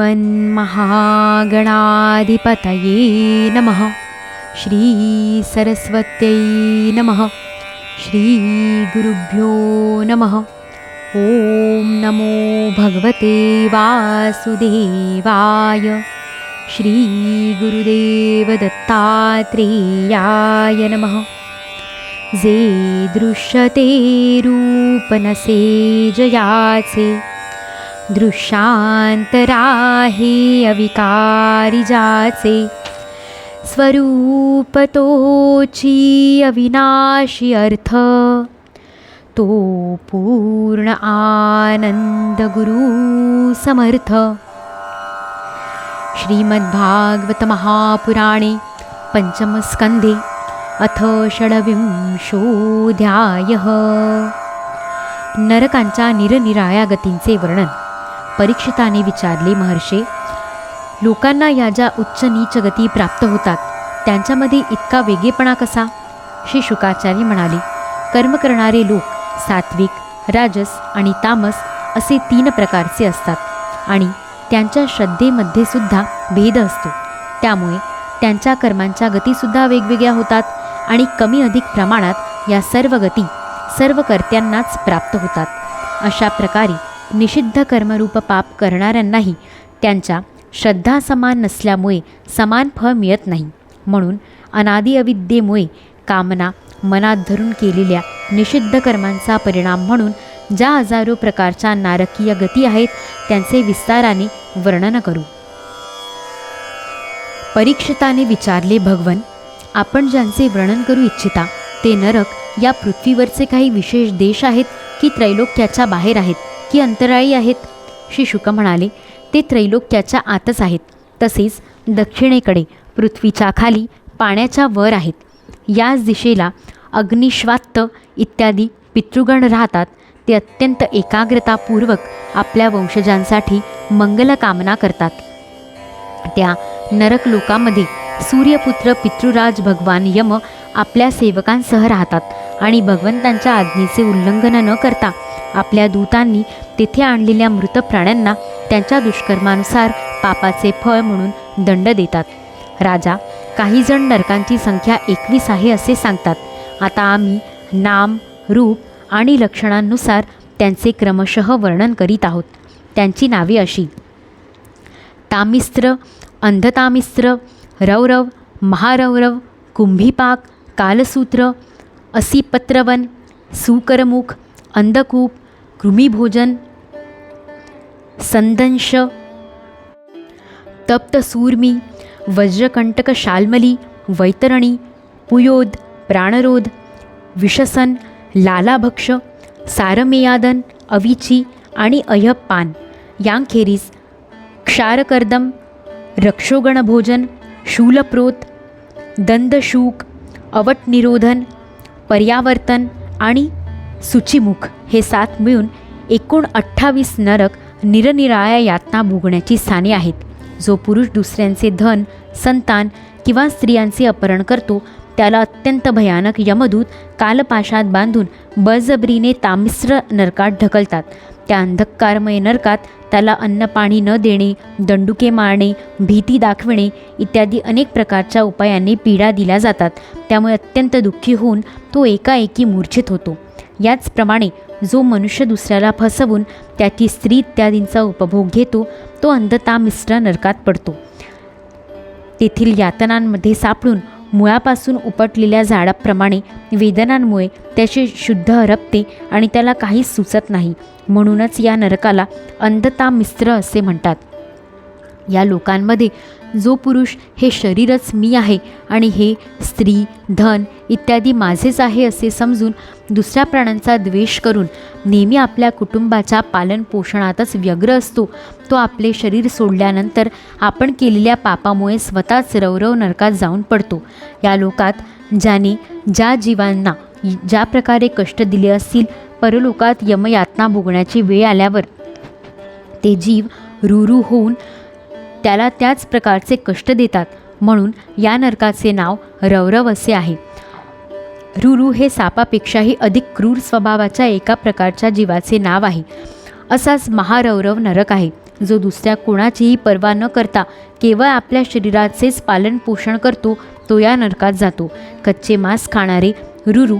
श्रीमन्महागणाधिपतये नमः। श्रीसरस्वत्यै नमः। श्रीगुरुभ्यो नमः। ॐ नमो भगवते वासुदेवाय। श्रीगुरुदेवदत्तात्रेयाय नमः। जे दृश्यते रूपनसे जयाचे दृश्यांतराहे अविकारी जाचे। स्वरूप तोची अविनाशी अर्थ। तो पूर्ण आनंद गुरु समर्थ। श्रीमद्भागवत महापुराणे पंचमस्कंधे अथ षडविंशोऽध्यायः। नरकांच्या निरनिराळ्या गतींचे वर्णन। परीक्षिताने विचारले महर्षे लोकांना या ज्या उच्च नीच गती प्राप्त होतात त्यांच्यामध्ये इतका वेगळेपणा कसा? श्री शुकाचार्य म्हणाले कर्म करणारे लोक सात्विक राजस आणि तामस असे तीन प्रकारचे असतात आणि त्यांच्या श्रद्धेमध्ये सुद्धा भेद असतो. त्यामुळे त्यांच्या कर्मांच्या गतीसुद्धा वेगवेगळ्या होतात आणि कमी अधिक प्रमाणात या सर्व गती सर्व कर्त्यांनाच प्राप्त होतात. अशा प्रकारे निषिद्ध कर्मरूप पाप करणाऱ्यांनाही त्यांच्या श्रद्धा समान नसल्यामुळे समान फळ मिळत नाही. म्हणून अनादि अविद्येमुळे कामना मनात धरून केलेल्या निषिद्ध कर्मांचा परिणाम म्हणून ज्या हजारो प्रकारच्या नारकीय गती आहेत त्यांचे विस्ताराने वर्णन करू. परीक्षिताने विचारले भगवन आपण ज्यांचे वर्णन करू इच्छिता ते नरक या पृथ्वीवरचे काही विशेष देश आहेत की त्रैलोक्याच्या बाहेर आहेत? की अंतराळी आहेत. श्री शुक म्हणाले ते त्रैलोक्याच्या आतच आहेत. तसेच दक्षिणेकडे पृथ्वीच्या खाली पाण्याच्या वर आहेत. याच दिशेला अग्निश्वात्त इत्यादी पितृगण राहतात. ते अत्यंत एकाग्रतापूर्वक आपल्या वंशजांसाठी मंगलकामना करतात. त्या नरक लोकामध्ये सूर्यपुत्र पितृराज भगवान यम आपल्या सेवकांसह राहतात आणि भगवंतांच्या आज्ञेचे उल्लंघन न करता आपल्या दूतांनी तेथे आणलेल्या मृत प्राण्यांना त्यांच्या दुष्कर्मानुसार पापाचे फळ म्हणून दंड देतात. राजा काही जण नरकांची संख्या एकवीस आहे असे सांगतात. आता आम्ही नाम रूप आणि लक्षणांनुसार त्यांचे क्रमशः वर्णन करीत आहोत. त्यांची नावे अशी. तामिस्त्र अंधतामिस्त्र रौरव महारौरव कुंभीपाक कालसूत्र असिपत्रवन सुकरमुख अंधकूप कृमीभोजन संदंश तप्तसूर्मी वज्रकंटक शाल्मली वैतरणी पुयोद प्राणरोध विषसन लालाभक्ष सारमेयादन अविची आणि अयप्पान. यांखेरीज क्षारकर्दम रक्षोगणभोजन शूलप्रोत दंदशूक अवटनिरोधन पर्यावर्तन आणि सुचिमुख हे सात मिळून एकूण अठ्ठावीस नरक निरनिराळ्या यातना भोगण्याची साने आहेत. जो पुरुष दुसऱ्यांचे धन संतान किंवा स्त्रियांचे अपहरण करतो त्याला अत्यंत भयानक यमदूत कालपाशात बांधून बळजबरीने तामिस्र नरकात ढकलतात. त्या अंधकारमय नरकात त्याला अन्नपाणी न देणे दंडुके मारणे भीती दाखविणे इत्यादी अनेक प्रकारच्या उपायांनी पीडा दिल्या जातात. त्यामुळे अत्यंत दुःखी होऊन तो एकाएकी मूर्छित होतो. याचप्रमाणे जो मनुष्य दुसऱ्याला फसवून त्याची स्त्री इत्यादींचा उपभोग घेतो तो अंधता मिश्र नरकात पडतो. तेथील यातनांमध्ये सापडून मुळापासून उपटलेल्या झाडाप्रमाणे वेदनांमुळे त्याचे शुद्ध हरपते आणि त्याला काहीच सुचत नाही. म्हणूनच या नरकाला अंधता मिश्र असे म्हणतात. या लोकांमध्ये जो पुरुष हे शरीरच मी आहे आणि हे स्त्री धन इत्यादी माझेच आहे असे समजून दुसऱ्या प्राण्यांचा द्वेष करून नेहमी आपल्या कुटुंबाच्या पालनपोषणातच व्यग्र असतो. तो आपले शरीर सोडल्यानंतर आपण केलेल्या पापामुळे स्वतःच रवरव नरकात जाऊन पडतो. या लोकात ज्याने ज्या जीवांना ज्या प्रकारे कष्ट दिले असतील परलोकात यमयातना भोगण्याची वेळ आल्यावर ते जीव रुरू होऊन त्याला त्याच प्रकारचे कष्ट देतात. म्हणून या नरकाचे नाव रौरव असे आहे. रुरू हे सापापेक्षाही अधिक क्रूर स्वभावाच्या एका प्रकारच्या जीवाचे नाव आहे. असाच महारौरव नरक आहे जो दुसऱ्या कोणाचीही पर्वा न करता केवळ आपल्या शरीराचेच पालन पोषण करतो तो या नरकात जातो. कच्चे मांस खाणारे रुरू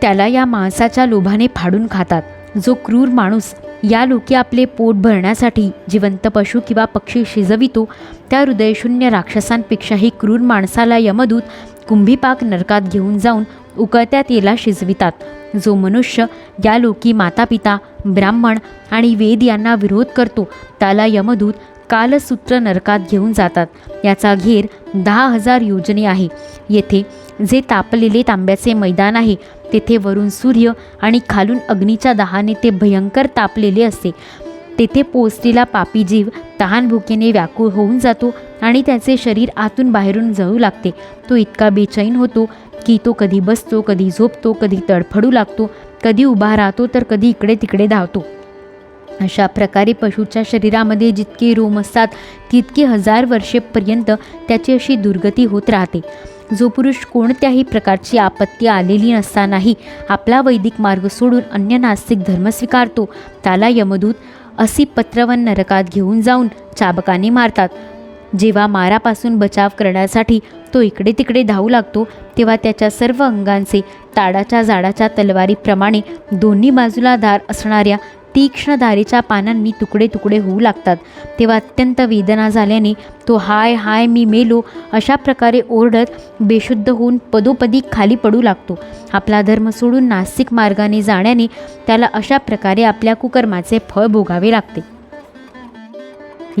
त्याला या मांसाच्या लोभाने फाडून खातात. जो क्रूर माणूस या लोकी आपले पोट भरण्यासाठी जिवंत पशु किंवा पक्षी शिजवितो त्या हृदयशून्य राक्षसांपेक्षाही क्रूर माणसाला यमदूत कुंभीपाक नरकात घेऊन जाऊन उकळत्या तेला शिजवितात. जो मनुष्य या लोकी मातापिता ब्राह्मण आणि वेद यांना विरोध करतो त्याला यमदूत कालसूत्र नरकात घेऊन जातात. याचा घेर दहा हजार योजने आहे. येथे जे तापलेले तांब्याचे मैदान आहे तेथे वरून सूर्य आणि खालून अग्नीच्या दहाने ते भयंकर तापलेले असते. तेथे पोचलेला पापी जीव तहान भुकेने व्याकुळ होऊन जातो आणि त्याचे शरीर आतून बाहेरून जळू लागते. तो इतका बेचैन होतो की तो कधी बसतो कधी झोपतो कधी तडफडू लागतो कधी उभा राहतो तर कधी इकडे तिकडे धावतो. अशा प्रकारे पशूच्या शरीरामध्ये जितके रोम असतात तितकी हजार वर्षेपर्यंत त्याची अशी दुर्गती होत राहते. जो पुरुष कोणत्याही प्रकारची आपत्ती आलेली नसतानाही आपला वैदिक मार्ग सोडून अन्य नास्तिक धर्म स्वीकारतो त्याला यमदूत असी पत्रवन नरकात घेऊन जाऊन चाबकाने मारतात. जेव्हा मारापासून बचाव करण्यासाठी तो इकडे तिकडे धावू लागतो तेव्हा त्याच्या सर्व अंगांचे ताडाच्या झाडाच्या तलवारीप्रमाणे दोन्ही बाजूला धार असणाऱ्या तीक्ष्णदारेच्या पानांनी तुकडे तुकडे होऊ लागतात. तेव्हा अत्यंत वेदना झाल्याने तो हाय हाय मी मेलो अशा प्रकारे ओरडत बेशुद्ध होऊन पदोपदी खाली पडू लागतो. आपला धर्म सोडून नास्तिक मार्गाने जाण्याने त्याला अशा प्रकारे आपल्या कुकर्माचे फळ भोगावे लागते.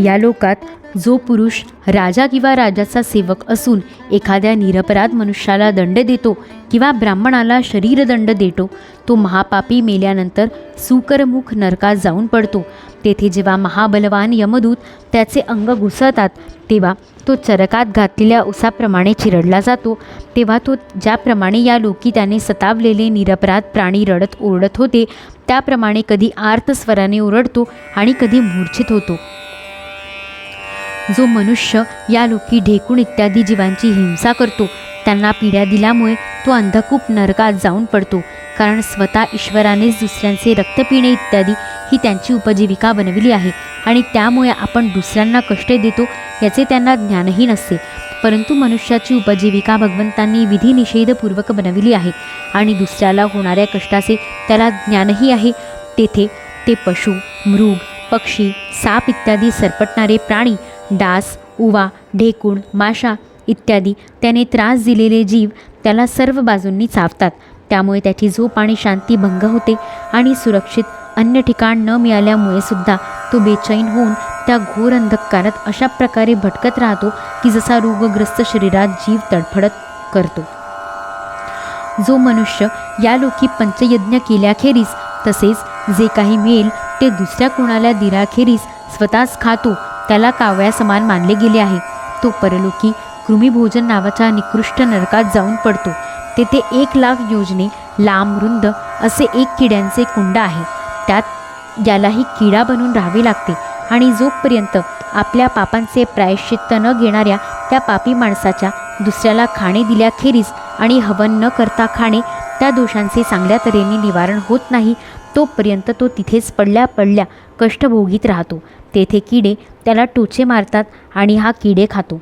या लोकात जो पुरुष राजा किंवा राजाचा सेवक असून एखाद्या निरपराध मनुष्याला दंड देतो किंवा ब्राह्मणाला शरीरदंड देतो तो महापापी मेल्यानंतर सुकरमुख नरकात जाऊन पडतो. तेथे जेव्हा महाबलवान यमदूत त्याचे अंग घुसळतात तेव्हा तो चरकात घातलेल्या उसाप्रमाणे चिरडला जातो. तेव्हा तो ज्याप्रमाणे या लोकी त्याने सतावलेले निरपराध प्राणी रडत ओरडत होते त्याप्रमाणे कधी आर्त स्वराने ओरडतो आणि कधी मूर्छित होतो. जो मनुष्य या लोकी ढेकूण इत्यादी जीवांची हिंसा करतो त्यांना पिढ्या दिल्यामुळे तो अंधकूप नरकात जाऊन पडतो. कारण स्वतः ईश्वरानेच दुसऱ्यांचे रक्त पिणे इत्यादी ही त्यांची उपजीविका बनविली आहे आणि त्यामुळे आपण दुसऱ्यांना कष्ट देतो याचे त्यांना ज्ञानही नसते. परंतु मनुष्याची उपजीविका भगवंतांनी विधिनिषेधपूर्वक बनविली आहे आणि दुसऱ्याला होणाऱ्या कष्टाचे त्याला ज्ञानही आहे. तेथे ते पशु मृग पक्षी साप इत्यादी सरपटणारे प्राणी डास उवा ढेकूण माशा इत्यादी त्याने त्रास दिलेले जीव त्याला सर्व बाजूंनी चावतात. त्यामुळे त्याची झोप आणि शांती भंग होते आणि सुरक्षित अन्य ठिकाण न मिळाल्यामुळे सुद्धा तो बेचैन होऊन त्या घोर अंधकारात अशा प्रकारे भटकत राहतो की जसा रोगग्रस्त शरीरात जीव तडफडत करतो. जो मनुष्य या लोकी पंचयज्ञ केल्याखेरीज तसेच जे काही मिळेल ते दुसऱ्या कोणाला दिल्याखेरीज स्वतःच खातो त्याला काव्यासमान मानले गेले आहे. तो परलोकी कृमीभोजन नावाच्या निकृष्ट नरकात जाऊन पडतो. तेथे एक लाख योजने लांब रुंद असे एक किड्यांचे कुंड आहे. त्यात यालाही किडा बनून राहावे लागते आणि जोपर्यंत आपल्या पापांचे प्रायश्चित्त न घेणाऱ्या त्या पापी माणसाच्या दुसऱ्याला खाणे दिल्याखेरीज आणि हवन न करता खाणे त्या दोषांचे चांगल्या तऱ्हेने निवारण होत नाही तोपर्यंत तो तिथेच पडल्या पडल्या कष्ट भोगीत राहतो. तेथे किडे त्याला टोचे मारतात आणि हा किडे खातो.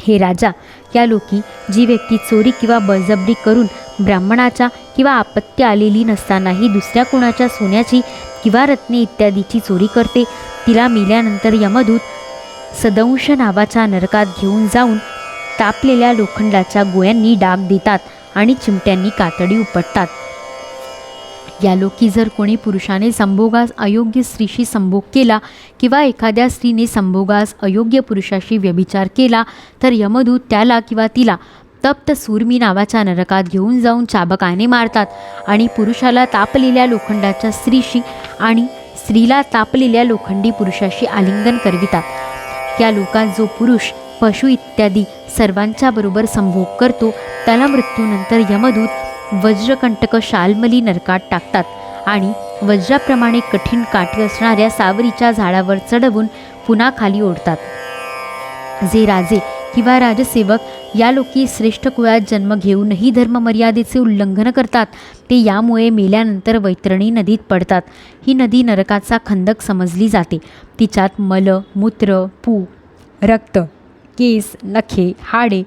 हे राजा या लोकी जी व्यक्ती चोरी किंवा बळजबरी करून ब्राह्मणाच्या किंवा आपत्ती आलेली नसतानाही दुसऱ्या कोणाच्या सोन्याची किंवा रत्ने इत्यादीची चोरी करते तिला मिल्यानंतर यमदूत सदंश नावाच्या नरकात घेऊन जाऊन तापलेल्या लोखंडाच्या गोळ्यांनी डाग देतात. आणि चिमट्यांनी कातडी उपटतात. या लोकी जर कोणी पुरुषाने संभोगास अयोग्य स्त्रीशी संभोग केला किंवा एखाद्या स्त्रीने संभोगास अयोग्य पुरुषाशी व्यभिचार केला तर यमदूत त्याला किंवा तिला तप्त सुरमी नावाच्या नरकात घेऊन जाऊन चाबकाने मारतात आणि पुरुषाला तापलेल्या लोखंडाच्या स्त्रीशी आणि स्त्रीला तापलेल्या लोखंडी पुरुषाशी आलिंगन करवितात. त्या लोकात जो पुरुष पशु इत्यादी सर्वांच्या बरोबर संभोग करतो. त्याला मृत्यूनंतर यमदूत वज्रकंटक शालमली नरकात टाकतात आणि वज्राप्रमाणे कठीण काठी असणाऱ्या सावरीच्या झाडावर चढवून पुन्हा खाली ओढतात. जे राजे किंवा राजसेवक या लोकी श्रेष्ठ कुळात जन्म घेऊनही धर्ममर्यादेचे उल्लंघन करतात ते यामुळे मेल्यानंतर वैतरणी नदीत पडतात. ही नदी नरकाचा खंदक समजली जाते. तिच्यात मल मूत्र पू रक्त केस नखे हाडे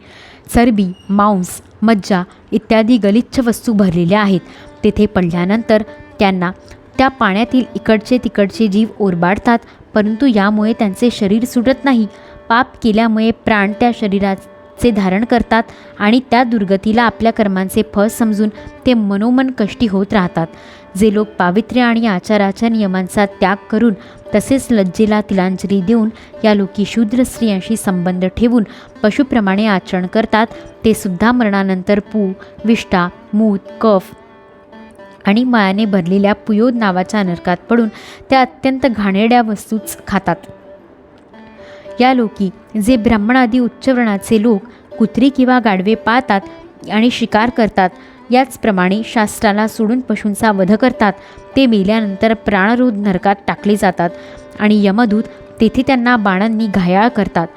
चरबी मांस मज्जा इत्यादी गलिच्छ वस्तू भरलेल्या आहेत. तेथे पडल्यानंतर त्यांना त्या पाण्यातील इकडचे तिकडचे जीव ओरबाडतात परंतु यामुळे त्यांचे शरीर सुटत नाही. पाप केल्यामुळे प्राण त्या शरीराचे धारण करतात आणि त्या दुर्गतीला आपल्या कर्मांचे फळ समजून ते मनोमन कष्टी होत राहतात. जे लोक पावित्र्य आणि आचाराच्या नियमांचा त्याग करून तसेच लज्जेला तिलांजली देऊन या लोकी शूद्र स्त्रियांशी संबंध ठेवून पशुप्रमाणे आचरण करतात ते सुद्धा मरणानंतर पू विष्ठा मूत कफ आणि मायाने भरलेल्या पुयोद नावाच्या नरकात पडून त्या अत्यंत घाणेरड्या वस्तूच खातात. या लोकी जे ब्राह्मणादी उच्चवर्णाचे लोक कुत्री किंवा गाढवे पाळतात आणि शिकार करतात याचप्रमाणे शास्त्राला सोडून पशूंचा वध करतात. ते मेल्यानंतर प्राणरूध नरकात टाकले जातात आणि यमदूत तेथे त्यांना बाणांनी घायाळ करतात.